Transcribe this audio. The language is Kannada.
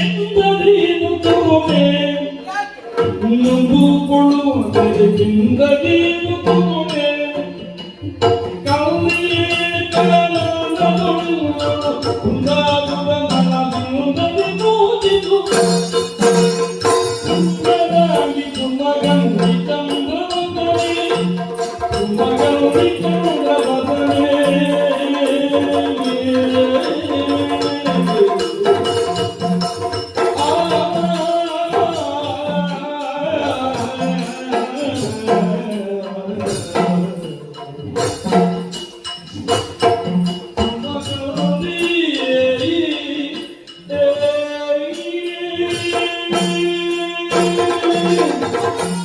ಎಂದರೇನು ತಗೊಬೆ ನಂಬುಕೊಳ್ಳುವುದರೆ ಎಂದರೇನು ತಗೊಬೆ Thank you. Thank you.